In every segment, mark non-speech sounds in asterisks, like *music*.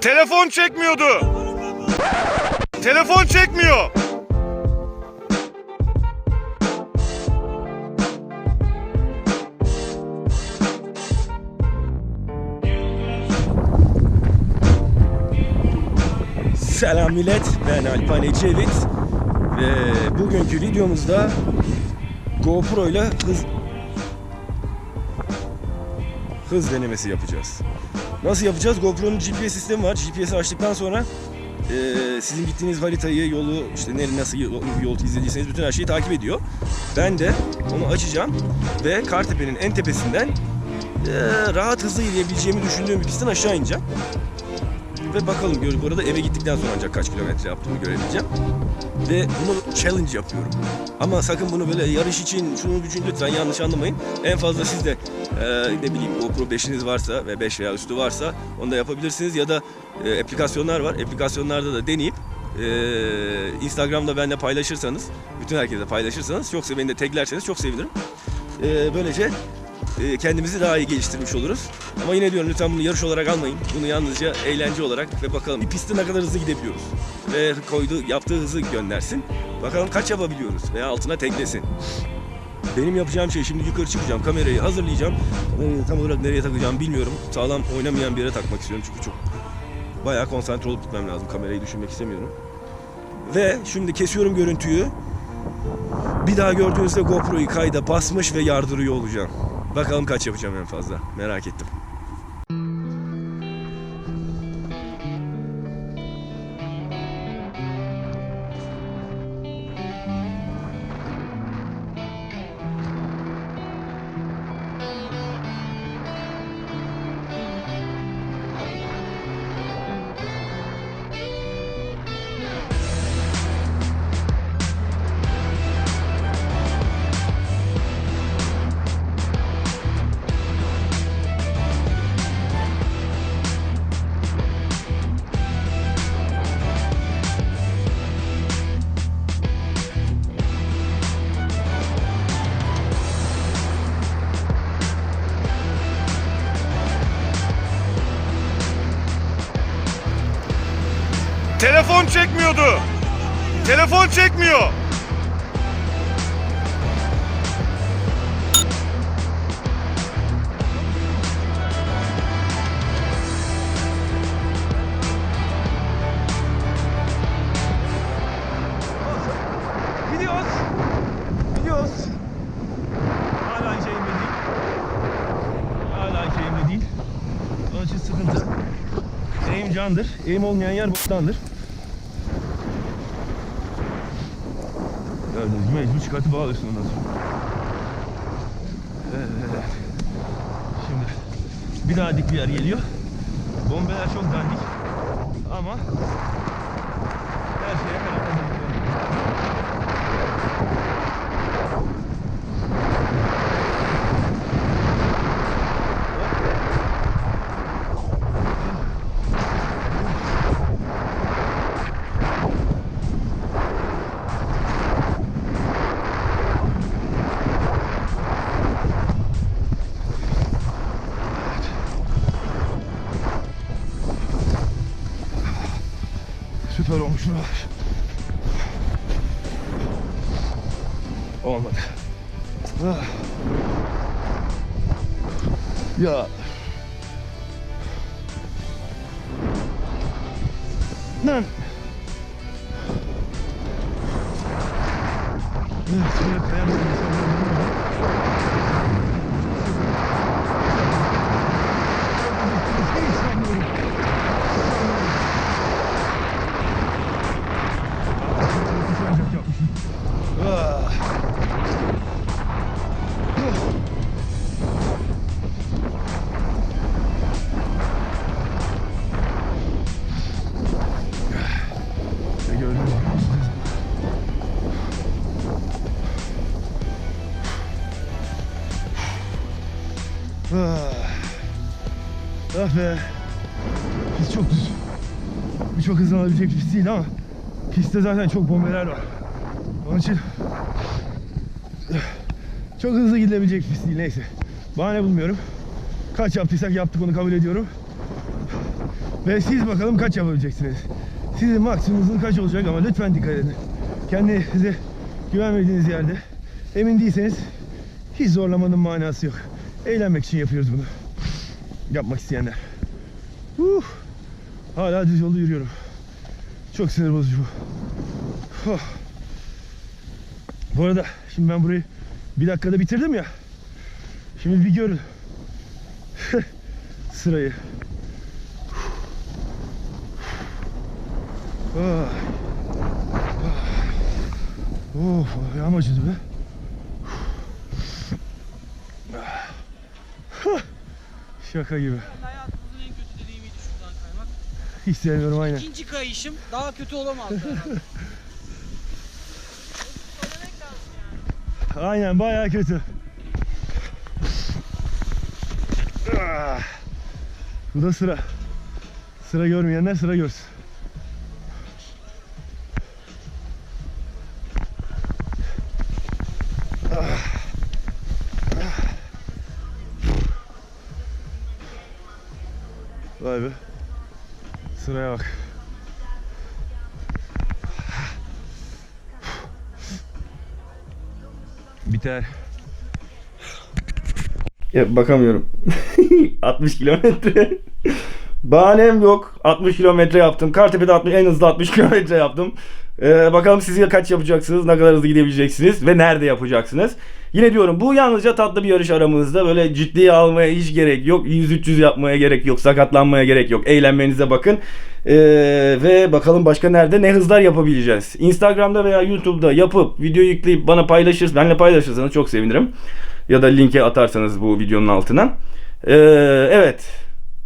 Telefon çekmiyordu. Telefon çekmiyor. Selam millet, ben Alpan Ecevit ve bugünkü videomuzda GoPro ile hız hız denemesi yapacağız. Nasıl yapacağız? GoPro'nun GPS sistemi var. GPS'i açtıktan sonra eee, sizin gittiğiniz haritayı, yolu, işte nereye nasıl yol, yol izlediyseniz bütün her şeyi takip ediyor. Ben de onu açacağım ve Kartepe'nin en tepesinden eee, rahat hızlı gidebileceğimi düşündüğüm bir pistten aşağı ineceğim. Ve bakalım gör. Bu arada eve gittikten sonra ancak kaç kilometre yaptığımı görebileceğim. Ve bunu challenge yapıyorum. Ama sakın bunu böyle yarış için, şunun gücün lütfen yanlış anlamayın. En fazla sizde eee ne bileyim GoPro 5'iniz varsa ve 5 veya üstü varsa onu da yapabilirsiniz. Ya da eee, aplikasyonlar var. Aplikasyonlarda da deneyip eee, Instagram'da benimle paylaşırsanız, bütün herkese paylaşırsanız, yoksa beni de taglerseniz çok sevinirim. Eee, böylece e, kendimizi daha iyi geliştirmiş oluruz. Ama yine diyorum lütfen bunu yarış olarak almayın. Bunu yalnızca eğlence olarak ve bakalım bir pistte ne kadar hızlı gidebiliyoruz. Ve koyduğu, yaptığı hızı göndersin. Bakalım kaç yapabiliyoruz veya altına teklesin. Benim yapacağım şey şimdi yukarı çıkacağım, kamerayı hazırlayacağım. Tam olarak nereye takacağım bilmiyorum. Sağlam oynamayan bir yere takmak istiyorum çünkü çok bayağı konsantre olup gitmem lazım. Kamerayı düşünmek istemiyorum. Ve şimdi kesiyorum görüntüyü. Bir daha gördüğünüzde GoPro'yu kayda basmış ve yardırıyor olacağım. Bakalım kaç yapacağım en fazla. Merak ettim. Telefon çekmiyordu. Telefon çekmiyor. Gidiyoruz. Gidiyoruz. Hala şeyimde değil. Hala şeyimde değil. Onun için sıkıntı. Eğim candır. Eğim olmayan yer boktandır. Gibi mecbur çıkartıp bağlıyorsun ondan sonra. Evet. Şimdi bir daha dik bir yer geliyor. Bombeler çok dandik. Ama Süper olmuş buralar. Olmadı. Ah. Ya. Lan. Evet, şöyle kayamadım. Ah. Ah be. Pist çok düz. Bu çok hızlanabilecek pist değil ama pistte zaten çok bombeler var. Onun için çok hızlı gidilebilecek pist değil neyse. Bahane bulmuyorum. Kaç yaptıysak yaptık onu kabul ediyorum. Ve siz bakalım kaç yapabileceksiniz. Sizin maksimumunuz kaç olacak ama lütfen dikkat edin. Kendinize güvenmediğiniz yerde emin değilseniz hiç zorlamanın manası yok. Eğlenmek için yapıyoruz bunu. Yapmak isteyenler. Uh, hala düz yolda yürüyorum. Çok sinir bozucu bu. Oh. Bu arada şimdi ben burayı bir dakikada bitirdim ya. Şimdi bir görün. Sırayı. Ah. Ah. Of, ayağım acıdı be. Şaka gibi. Hayatımızın en kötü deneyimiydi şuradan kaymak. *laughs* Hiç sevmiyorum aynen. İkinci kayışım daha kötü olamazdı herhalde. *laughs* Aynen bayağı kötü. Ah. Bu da sıra. Sıra görmeyenler sıra görsün. Be. Sıraya bak. Biter. Ya bakamıyorum. *laughs* 60 kilometre. Bahanem yok. 60 kilometre yaptım. Kartepe'de 60, en hızlı 60 kilometre yaptım. Ee, bakalım siz kaç yapacaksınız, ne kadar hızlı gidebileceksiniz ve nerede yapacaksınız. Yine diyorum bu yalnızca tatlı bir yarış aramızda. Böyle ciddiye almaya hiç gerek yok. 100-300 yapmaya gerek yok. Sakatlanmaya gerek yok. Eğlenmenize bakın. Ee, ve bakalım başka nerede ne hızlar yapabileceğiz. Instagram'da veya YouTube'da yapıp video yükleyip bana paylaşırsanız, benimle paylaşırsanız çok sevinirim. Ya da linke atarsanız bu videonun altına. Ee, evet.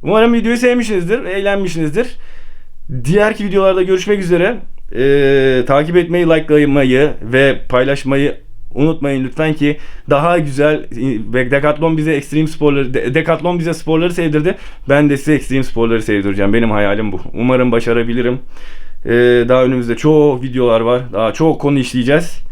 Umarım videoyu sevmişsinizdir, eğlenmişsinizdir. Diğerki videolarda görüşmek üzere. Ee, takip etmeyi, likelamayı ve paylaşmayı unutmayın lütfen ki daha güzel ve Decathlon bize ekstrem sporları De- Decathlon bize sporları sevdirdi. Ben de size ekstrem sporları sevdireceğim. Benim hayalim bu. Umarım başarabilirim. Ee, daha önümüzde çok videolar var. Daha çok konu işleyeceğiz.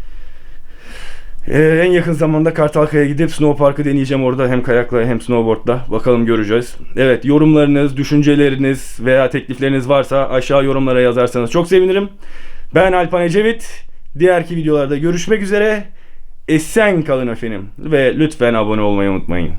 Ee, en yakın zamanda Kartalkaya gidip snowpark'ı deneyeceğim orada hem kayakla hem snowboardla. Bakalım göreceğiz. Evet yorumlarınız, düşünceleriniz veya teklifleriniz varsa aşağı yorumlara yazarsanız çok sevinirim. Ben Alpan Ecevit. Diğerki videolarda görüşmek üzere. Esen kalın efendim. Ve lütfen abone olmayı unutmayın.